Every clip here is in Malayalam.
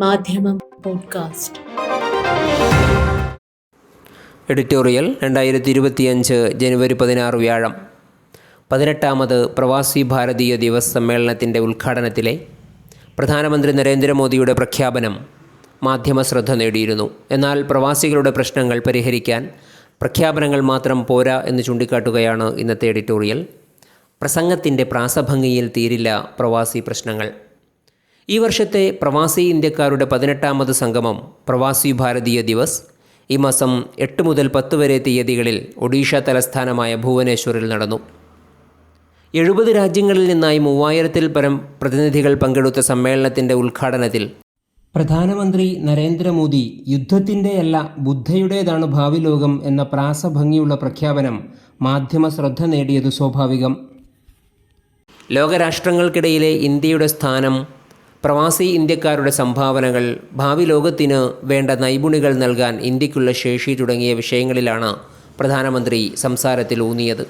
മാധ്യമം പോഡ്കാസ്റ്റ്. എഡിറ്റോറിയൽ രണ്ടായിരത്തി ഇരുപത്തിയഞ്ച് ജനുവരി പതിനാറ് വ്യാഴം. പതിനെട്ടാമത് പ്രവാസി ഭാരതീയ ദിവസ് സമ്മേളനത്തിന്റെ ഉദ്ഘാടനത്തിലെ പ്രധാനമന്ത്രി നരേന്ദ്രമോദിയുടെ പ്രഖ്യാപനം മാധ്യമ ശ്രദ്ധ നേടിയിരുന്നു. എന്നാൽ പ്രവാസികളുടെ പ്രശ്നങ്ങൾ പരിഹരിക്കാൻ പ്രഖ്യാപനങ്ങൾ മാത്രം പോരാ എന്ന് ചൂണ്ടിക്കാട്ടുകയാണ് ഇന്നത്തെ എഡിറ്റോറിയൽ. പ്രസംഗത്തിന്റെ പ്രാസഭംഗിയിൽ തീരില്ല പ്രവാസി പ്രശ്നങ്ങൾ. ഈ വർഷത്തെ പ്രവാസി ഇന്ത്യക്കാരുടെ പതിനെട്ടാമത് സംഗമം പ്രവാസി ഭാരതീയ ദിവസ്. ഈ മാസം എട്ട് മുതൽ പത്ത് വരെ തീയതികളിൽ ഒഡീഷ തലസ്ഥാനമായ ഭുവനേശ്വറിൽ നടന്നു. എഴുപത് രാജ്യങ്ങളിൽ നിന്നായി മൂവായിരത്തിൽ പരം പ്രതിനിധികൾ പങ്കെടുത്ത സമ്മേളനത്തിന്റെ ഉദ്ഘാടനത്തിൽ പ്രധാനമന്ത്രി നരേന്ദ്രമോദി യുദ്ധത്തിന്റെയല്ല ബുദ്ധയുടേതാണ് ഭാവി ലോകം എന്ന പ്രാസഭംഗിയുള്ള പ്രഖ്യാപനം മാധ്യമ ശ്രദ്ധ നേടിയത് സ്വാഭാവികം. ലോകരാഷ്ട്രങ്ങൾക്കിടയിലെ ഇന്ത്യയുടെ സ്ഥാനം പ്രവാസി ഇന്ത്യക്കാരുടെ സംഭാവനകൾ ഭാവി ലോകത്തിന് വേണ്ട നൈപുണികൾ നൽകാൻ ഇന്ത്യക്കുള്ള ശേഷി തുടങ്ങിയ വിഷയങ്ങളിലാണ് പ്രധാനമന്ത്രി സംസാരത്തിൽ ഊന്നിയത്.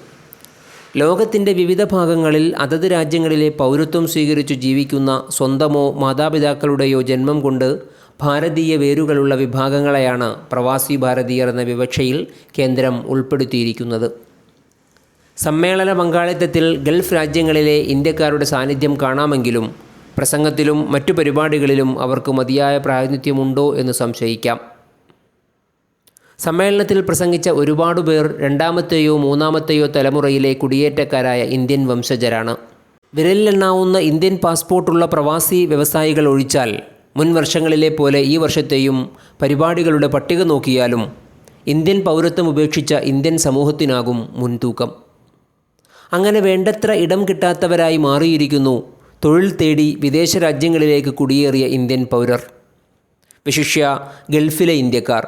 ലോകത്തിന്റെ വിവിധ ഭാഗങ്ങളിൽ അതത് രാജ്യങ്ങളിലെ പൗരത്വം സ്വീകരിച്ചു ജീവിക്കുന്ന സ്വന്തമോ മാതാപിതാക്കളുടെയോ ജന്മം കൊണ്ട് ഭാരതീയ വേരുകളുള്ള വിഭാഗങ്ങളെയാണ് പ്രവാസി ഭാരതീയർ എന്ന വിവക്ഷയിൽ കേന്ദ്രം ഉൾപ്പെടുത്തിയിരിക്കുന്നത്. സമ്മേളന പങ്കാളിത്തത്തിൽ ഗൾഫ് രാജ്യങ്ങളിലെ ഇന്ത്യക്കാരുടെ സാന്നിധ്യം കാണാമെങ്കിലും പ്രസംഗത്തിലും മറ്റു പരിപാടികളിലും അവർക്ക് മതിയായ പ്രാതിനിധ്യമുണ്ടോ എന്ന് സംശയിക്കാം. സമ്മേളനത്തിൽ പ്രസംഗിച്ച ഒരുപാട് പേർ രണ്ടാമത്തെയോ മൂന്നാമത്തെയോ തലമുറയിലെ കുടിയേറ്റക്കാരായ ഇന്ത്യൻ വംശജരാണ്. വിരലിലെണ്ണാവുന്ന ഇന്ത്യൻ പാസ്പോർട്ടുള്ള പ്രവാസി വ്യവസായികൾ ഒഴിച്ചാൽ മുൻ വർഷങ്ങളിലെ പോലെ ഈ വർഷത്തെയും പരിപാടികളുടെ പട്ടിക നോക്കിയാലും ഇന്ത്യൻ പൗരത്വം ഉപേക്ഷിച്ച ഇന്ത്യൻ സമൂഹത്തിനാകും മുൻതൂക്കം. അങ്ങനെ വേണ്ടത്ര ഇടം കിട്ടാത്തവരായി മാറിയിരിക്കുന്നു തൊഴിൽ തേടി വിദേശ രാജ്യങ്ങളിലേക്ക് കുടിയേറിയ ഇന്ത്യൻ പൗരർ. വിശിഷ്യ ഗൾഫിലെ ഇന്ത്യക്കാർ.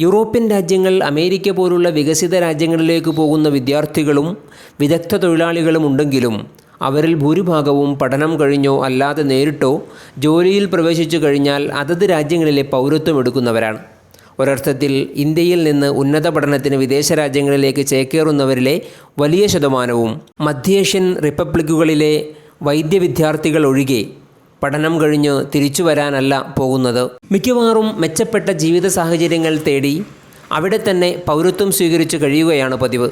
യൂറോപ്യൻ രാജ്യങ്ങൾ അമേരിക്ക പോലുള്ള വികസിത രാജ്യങ്ങളിലേക്ക് പോകുന്ന വിദ്യാർത്ഥികളും വിദഗ്ധ തൊഴിലാളികളും ഉണ്ടെങ്കിലും അവരിൽ ഭൂരിഭാഗവും പഠനം കഴിഞ്ഞോ അല്ലാതെ നേരിട്ടോ ജോലിയിൽ പ്രവേശിച്ചു കഴിഞ്ഞാൽ അതത് രാജ്യങ്ങളിലെ പൗരത്വം എടുക്കുന്നവരാണ്. ഒരർത്ഥത്തിൽ ഇന്ത്യയിൽ നിന്ന് ഉന്നത പഠനത്തിന് വിദേശ രാജ്യങ്ങളിലേക്ക് ചേക്കേറുന്നവരിലെ വലിയ ശതമാനവും മധ്യേഷ്യൻ റിപ്പബ്ലിക്കുകളിലെ വൈദ്യ വിദ്യാർത്ഥികൾ ഒഴികെ പഠനം കഴിഞ്ഞ് തിരിച്ചു വരാനല്ല പോകുന്നത്. മിക്കവാറും മെച്ചപ്പെട്ട ജീവിത സാഹചര്യങ്ങൾ തേടി അവിടെ തന്നെ പൗരത്വം സ്വീകരിച്ചു കഴിയുകയാണ് പതിവ്.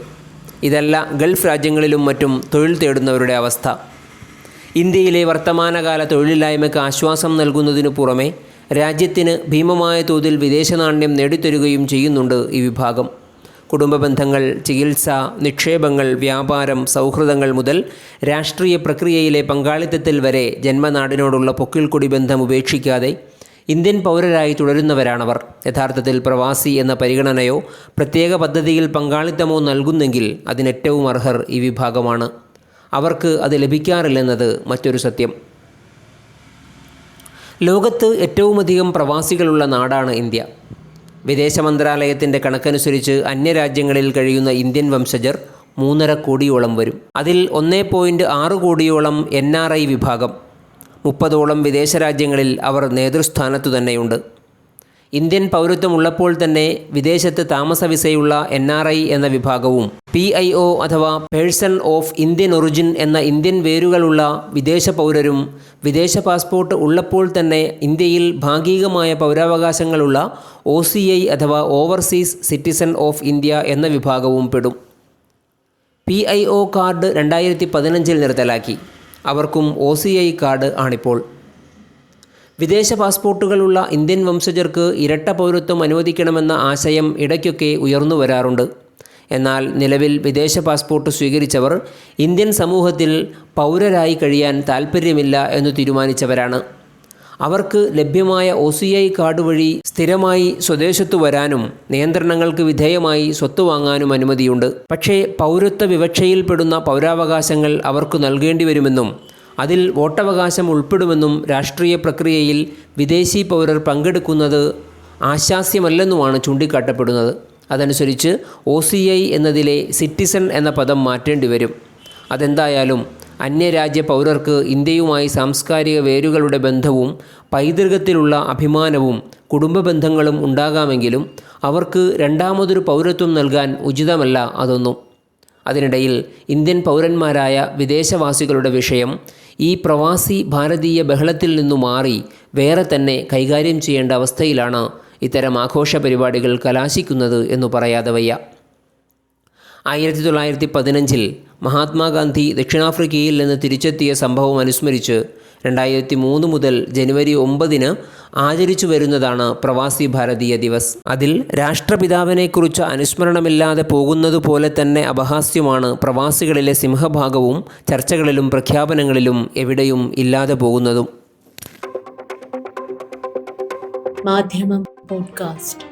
ഇതല്ല ഗൾഫ് രാജ്യങ്ങളിലും മറ്റും തൊഴിൽ തേടുന്നവരുടെ അവസ്ഥ. ഇന്ത്യയിലെ വർത്തമാനകാല തൊഴിലില്ലായ്മയ്ക്ക് ആശ്വാസം നൽകുന്നതിനു പുറമെ രാജ്യത്തിന് ഭീമമായ തോതിൽ വിദേശ നാണ്യം നേടിത്തരുകയും ചെയ്യുന്നുണ്ട് ഈ വിഭാഗം. കുടുംബ ബന്ധങ്ങൾ ചികിത്സ നിക്ഷേപങ്ങൾ വ്യാപാരം സൗഹൃദങ്ങൾ മുതൽ രാഷ്ട്രീയ പ്രക്രിയയിലെ പങ്കാളിത്തത്തിൽ വരെ ജന്മനാടിനോടുള്ള പൊക്കിൾക്കൊടി ബന്ധം ഉപേക്ഷിക്കാതെ ഇന്ത്യൻ പൗരരായി തുടരുന്നവരാണവർ. യഥാർത്ഥത്തിൽ പ്രവാസി എന്ന പരിഗണനയോ പ്രത്യേക പദ്ധതിയിൽ പങ്കാളിത്തമോ നൽകുന്നെങ്കിൽ അതിനേറ്റവും അർഹർ ഈ വിഭാഗമാണ്. അവർക്ക് അത് ലഭിക്കാറില്ലെന്നത് മറ്റൊരു സത്യം. ലോകത്ത് ഏറ്റവുമധികം പ്രവാസികളുള്ള നാടാണ് ഇന്ത്യ. വിദേശ മന്ത്രാലയത്തിന്റെ കണക്കനുസരിച്ച് അന്യരാജ്യങ്ങളിൽ കഴിയുന്ന ഇന്ത്യൻ വംശജർ മൂന്നര കോടിയോളം വരും. അതിൽ ഒന്നേ പോയിന്റ് ആറ് കോടിയോളം എൻ ആർ ഐ വിഭാഗം. മുപ്പതോളം വിദേശ രാജ്യങ്ങളിൽ അവർ നേതൃസ്ഥാനത്തു തന്നെയുണ്ട്. ഇന്ത്യൻ പൗരത്വം ഉള്ളപ്പോൾ തന്നെ വിദേശത്ത് താമസ വിസയുള്ള എൻ ആർ ഐ എന്ന വിഭാഗവും പി ഐ ഒ അഥവാ പേഴ്സൺ ഓഫ് ഇന്ത്യൻ ഒറിജിൻ എന്ന ഇന്ത്യൻ വേരുകളുള്ള വിദേശ പൗരരും വിദേശ പാസ്പോർട്ട് ഉള്ളപ്പോൾ തന്നെ ഇന്ത്യയിൽ ഭാഗികമായ പൗരാവകാശങ്ങളുള്ള ഒ സി ഐ അഥവാ ഓവർസീസ് സിറ്റിസൺ ഓഫ് ഇന്ത്യ എന്ന വിഭാഗവും പെടും. പി ഐ ഒ കാർഡ് രണ്ടായിരത്തി പതിനഞ്ചിൽ നിർത്തലാക്കി. അവർക്കും ഒ സി ഐ കാർഡ് ആണിപ്പോൾ. വിദേശ പാസ്പോർട്ടുകളുള്ള ഇന്ത്യൻ വംശജർക്ക് ഇരട്ട പൗരത്വം അനുവദിക്കണമെന്ന ആശയം ഇടയ്ക്കൊക്കെ ഉയർന്നു വരാറുണ്ട്. എന്നാൽ നിലവിൽ വിദേശ പാസ്പോർട്ട് സ്വീകരിച്ചവർ ഇന്ത്യൻ സമൂഹത്തിൽ പൗരരായി കഴിയാൻ താൽപ്പര്യമില്ല എന്ന് തീരുമാനിച്ചവരാണ്. അവർക്ക് ലഭ്യമായ ഒ സി ഐ കാർഡ് വഴി സ്ഥിരമായി സ്വദേശത്തു വരാനും നിയന്ത്രണങ്ങൾക്ക് വിധേയമായി സ്വത്ത് വാങ്ങാനും അനുമതിയുണ്ട്. പക്ഷേ പൗരത്വ വിവക്ഷയിൽപ്പെടുന്ന പൗരാവകാശങ്ങൾ അവർക്ക് നൽകേണ്ടി വരുമെന്നും അതിൽ വോട്ടവകാശം ഉൾപ്പെടുമെന്നും രാഷ്ട്രീയ പ്രക്രിയയിൽ വിദേശി പൗരർ പങ്കെടുക്കുന്നത് ആശാസ്യമല്ലെന്നുമാണ് ചൂണ്ടിക്കാട്ടപ്പെടുന്നത്. അതനുസരിച്ച് ഒ സി ഐ എന്നതിലെ സിറ്റിസൺ എന്ന പദം മാറ്റേണ്ടി വരും. അതെന്തായാലും അന്യരാജ്യ പൗരർക്ക് ഇന്ത്യയുമായി സാംസ്കാരിക വേരുകളുടെ ബന്ധവും പൈതൃകത്തിലുള്ള അഭിമാനവും കുടുംബ ബന്ധങ്ങളും ഉണ്ടാകാമെങ്കിലും അവർക്ക് രണ്ടാമതൊരു പൗരത്വം നൽകാൻ ഉചിതമല്ല അതൊന്നും. അതിനിടയിൽ ഇന്ത്യൻ പൗരന്മാരായ വിദേശവാസികളുടെ വിഷയം ഈ പ്രവാസി ഭാരതീയ ബഹളത്തിൽ നിന്നു മാറി വേറെ തന്നെ കൈകാര്യം ചെയ്യേണ്ട അവസ്ഥയിലാണ് ഇത്തരം ആഘോഷ പരിപാടികൾ കലാശിക്കുന്നത് എന്ന് പറയാതെ വയ്യ. ആയിരത്തി തൊള്ളായിരത്തി പതിനഞ്ചിൽ മഹാത്മാഗാന്ധി ദക്ഷിണാഫ്രിക്കയിൽ നിന്ന് തിരിച്ചെത്തിയ സംഭവം അനുസ്മരിച്ച് രണ്ടായിരത്തി മൂന്ന് മുതൽ ജനുവരി ഒമ്പതിന് ആചരിച്ചു വരുന്നതാണ് പ്രവാസി ഭാരതീയ ദിവസ്. അതിൽ രാഷ്ട്രപിതാവിനെക്കുറിച്ച് അനുസ്മരണമില്ലാതെ പോകുന്നതുപോലെ തന്നെ അപഹാസ്യമാണ് പ്രവാസികളിലെ സിംഹഭാഗവും ചർച്ചകളിലും പ്രഖ്യാപനങ്ങളിലും എവിടെയും ഇല്ലാതെ പോകുന്നതും. മാധ്യമം പോഡ്കാസ്റ്റ്.